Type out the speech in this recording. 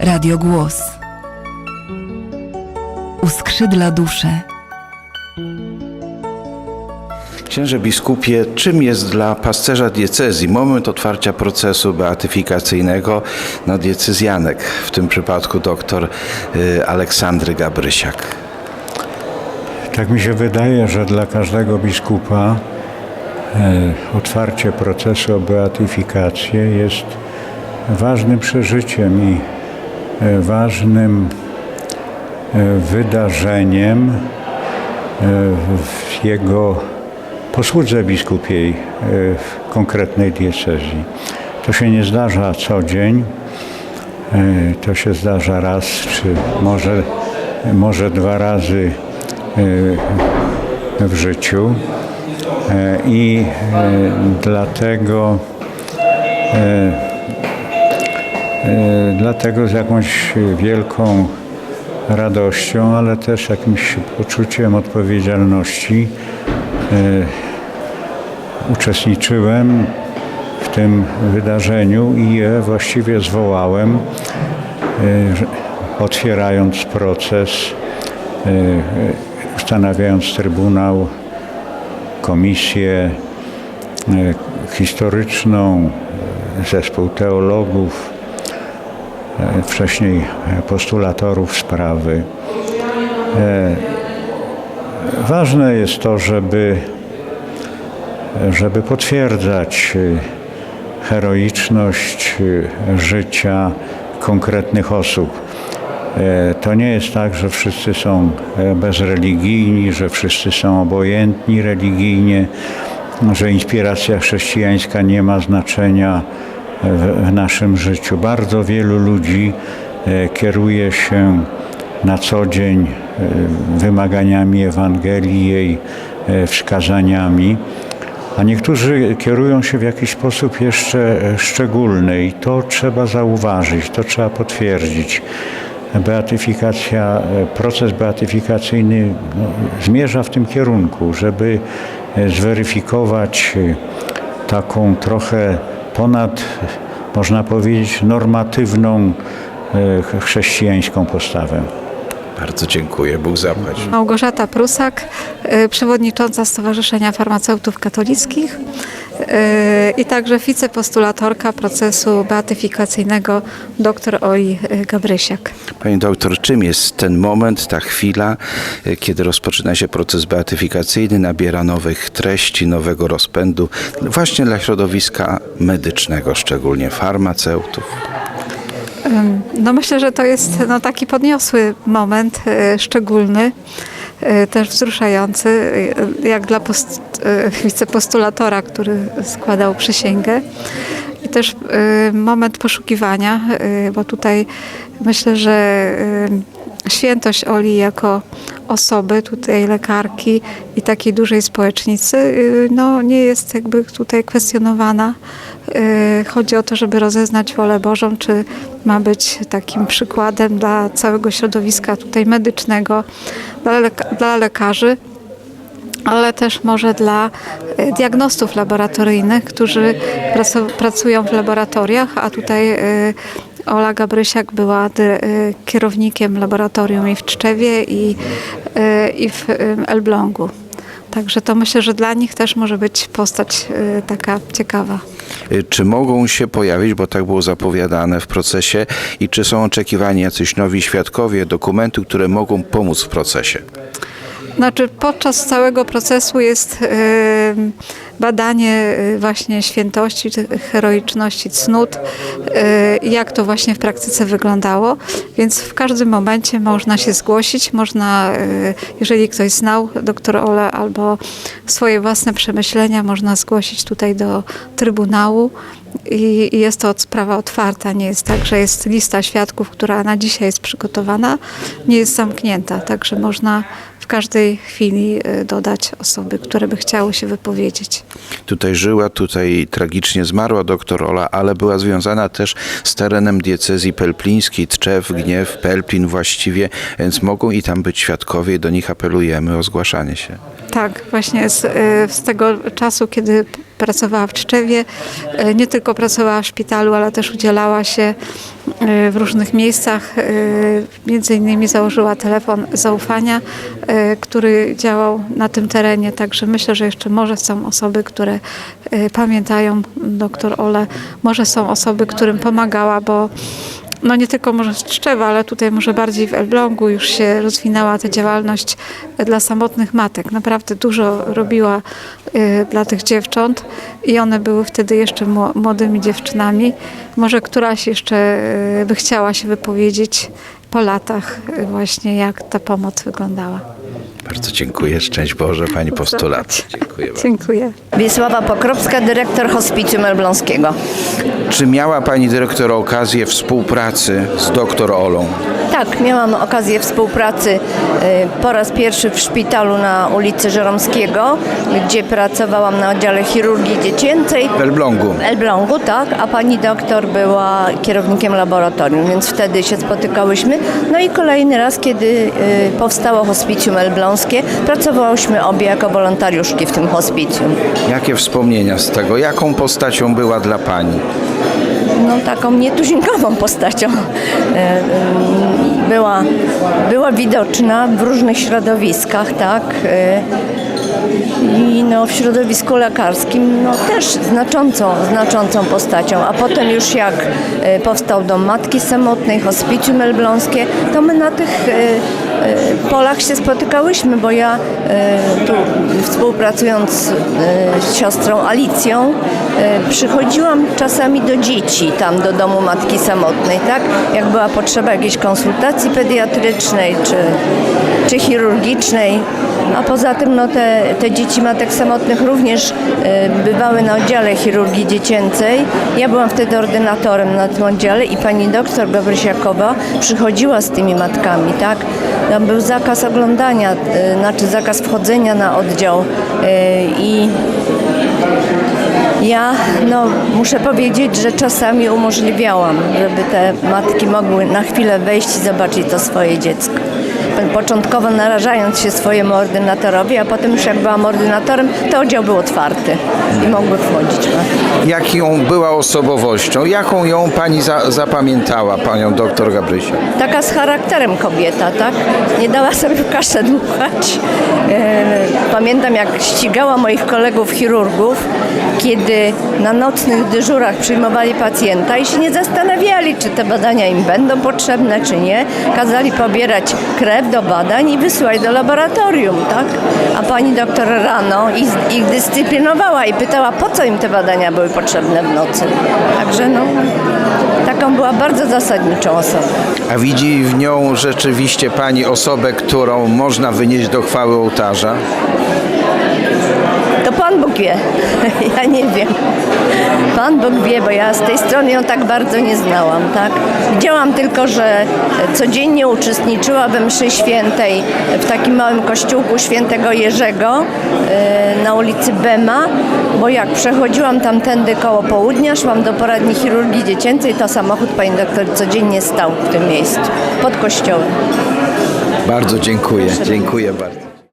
Radio Głos. Uskrzydla duszę. Księże biskupie, czym jest dla pasterza diecezji moment otwarcia procesu beatyfikacyjnego na diecezjanek, w tym przypadku doktor y, Aleksandry Gabrysiak? Tak mi się wydaje, że dla każdego biskupa e, otwarcie procesu o beatyfikację jest ważnym przeżyciem i e, ważnym e, wydarzeniem e, w jego posłudze biskupiej e, w konkretnej diecezji. To się nie zdarza co dzień, e, to się zdarza raz, czy może, może dwa razy e, w życiu E, i e, dlatego e, e, dlatego z jakąś wielką radością, ale też jakimś poczuciem odpowiedzialności e, uczestniczyłem w tym wydarzeniu i je właściwie zwołałem, e, otwierając proces, e, e, ustanawiając trybunał, komisję e, historyczną, e, zespół teologów, e, wcześniej e, postulatorów sprawy. E, Ważne jest to, żeby, żeby potwierdzać e, heroiczność e, życia konkretnych osób. E, To nie jest tak, że wszyscy są e, bezreligijni, że wszyscy są obojętni religijnie, że inspiracja chrześcijańska nie ma znaczenia w, naszym życiu. Bardzo wielu ludzi e, kieruje się na co dzień e, wymaganiami Ewangelii, jej e, wskazaniami, a niektórzy kierują się w jakiś sposób jeszcze szczególny i to trzeba zauważyć, to trzeba potwierdzić. Beatyfikacja, proces beatyfikacyjny no, zmierza w tym kierunku, żeby zweryfikować taką trochę ponad, można powiedzieć, normatywną e, chrześcijańską postawę. Bardzo dziękuję, Bóg zapłać. Małgorzata Prusak, y, przewodnicząca Stowarzyszenia Farmaceutów Katolickich i także wicepostulatorka procesu beatyfikacyjnego dr Oli Gabrysiak. Pani doktor, czym jest ten moment, ta chwila, y, kiedy rozpoczyna się proces beatyfikacyjny, nabiera nowych treści, nowego rozpędu, właśnie dla środowiska medycznego, szczególnie farmaceutów? Ym, No myślę, że to jest no, taki podniosły moment, szczególny, też wzruszający, y, jak dla post, y, wicepostulatora, który składał przysięgę. I też moment poszukiwania, bo tutaj myślę, że świętość Oli jako osoby, tutaj lekarki i takiej dużej społecznicy, y, no nie jest jakby tutaj kwestionowana. Y, Chodzi o to, żeby rozeznać wolę Bożą, czy ma być takim przykładem dla całego środowiska tutaj medycznego, dla, leka- dla lekarzy ale też może dla e, diagnostów laboratoryjnych, którzy pracu- pracują w laboratoriach, a tutaj Ola Gabrysiak była e, kierownikiem laboratorium i w Czczewie i, e, i w e, Elblągu. Także to myślę, że dla nich też może być postać taka ciekawa. Y, Czy mogą się pojawić, bo tak było zapowiadane w procesie, i czy są oczekiwani jacyś nowi świadkowie, dokumenty, które mogą pomóc w procesie? Znaczy podczas całego procesu jest em, badanie e, właśnie świętości, heroiczności cnót, e, jak to właśnie w praktyce wyglądało, więc w każdym momencie można się zgłosić, można, jeżeli ktoś znał doktor Ole albo swoje własne przemyślenia, można zgłosić tutaj do Trybunału i i jest to sprawa otwarta, nie jest tak, że jest lista świadków, która na dzisiaj jest przygotowana, nie jest zamknięta, także można w każdej chwili y, dodać osoby, które by chciały się wypowiedzieć. Tutaj żyła, tutaj tragicznie zmarła doktor Ola, ale była związana też z terenem diecezji pelplińskiej, Tczew, Gniew, Pelplin właściwie, więc mogą i tam być świadkowie i do nich apelujemy o zgłaszanie się. Tak, właśnie z, y, z tego czasu, kiedy pracowała w Czczewie. E, Nie tylko pracowała w szpitalu, ale też udzielała się e, w różnych miejscach. E, Między innymi założyła telefon zaufania, który działał na tym terenie. Także myślę, że jeszcze może są osoby, które pamiętają doktor Ole. Może są osoby, którym pomagała, bo no nie tylko może z Tczewa, ale tutaj może bardziej w Elblągu już się rozwinęła ta działalność dla samotnych matek. Naprawdę dużo robiła y, dla tych dziewcząt i one były wtedy jeszcze mło- młodymi dziewczynami. Może któraś jeszcze y, by chciała się wypowiedzieć po latach właśnie jak ta pomoc wyglądała. Bardzo dziękuję. Szczęść Boże, pani postulat. Dziękuję. Dziękuję. Wiesława Pokropska, dyrektor Hospicjum Elbląskiego. Czy miała pani dyrektor okazję współpracy z doktor Olą? Tak, miałam okazję współpracy y, po raz pierwszy w szpitalu na ulicy Żeromskiego, gdzie pracowałam na oddziale chirurgii dziecięcej. W Elblągu. W Elblągu, tak, a pani doktor była kierownikiem laboratorium, więc wtedy się spotykałyśmy. No i kolejny raz, kiedy y, powstało hospicjum elbląskie, pracowałyśmy obie jako wolontariuszki w tym hospicjum. Jakie wspomnienia z tego? Jaką postacią była dla pani? No, taką nietuzinkową postacią. E, mm, Była, była widoczna w różnych środowiskach, tak. e, I no, w środowisku lekarskim no, też znaczącą, znaczącą postacią. A potem już jak e, powstał Dom Matki Samotnej, Hospicjum Elbląskie, to my na tych e, e, polach się spotykałyśmy, bo ja e, tu współpracując e, z siostrą Alicją e, przychodziłam czasami do dzieci tam do domu matki samotnej, tak? Jak była potrzeba jakiejś konsultacji pediatrycznej czy, czy chirurgicznej. A poza tym no, te, te dzieci matek samotnych również e, bywały na oddziale chirurgii dziecięcej. Ja byłam wtedy ordynatorem na tym oddziale i pani doktor Gabrysiakowa przychodziła z tymi matkami, tak? Tam był zakaz oglądania, e, znaczy zakaz wchodzenia na oddział e, i ja no, muszę powiedzieć, że czasami umożliwiałam, żeby te matki mogły na chwilę wejść i zobaczyć to swoje dziecko. Początkowo narażając się swojemu ordynatorowi, a potem już jak byłam ordynatorem, to oddział był otwarty i mogły wchodzić. Jaką była osobowością? Jaką ją pani za, zapamiętała, panią doktor Gabrysia? Taka z charakterem kobieta, tak? Nie dała sobie w kaszę dmuchać. E, Pamiętam, jak ścigała moich kolegów chirurgów, kiedy na nocnych dyżurach przyjmowali pacjenta i się nie zastanawiali, czy te badania im będą potrzebne, czy nie. Kazali pobierać krew do badań i wysłać do laboratorium, tak? A pani doktor rano ich, ich dyscyplinowała i pytała, po co im te badania były potrzebne w nocy. Także no, taką była bardzo zasadniczą osobą. A widzi w nią rzeczywiście pani osobę, którą można wynieść do chwały ołtarza? Pan Bóg wie. Ja nie wiem. Pan Bóg wie, bo ja z tej strony ją tak bardzo nie znałam, tak? Widziałam tylko, że codziennie uczestniczyła we mszy świętej w takim małym kościółku świętego Jerzego e, na ulicy Bema, bo jak przechodziłam tamtędy koło południa, szłam do poradni chirurgii dziecięcej, to samochód pani doktor codziennie stał w tym miejscu, pod kościołem. Bardzo dziękuję. Dziękuję bardzo.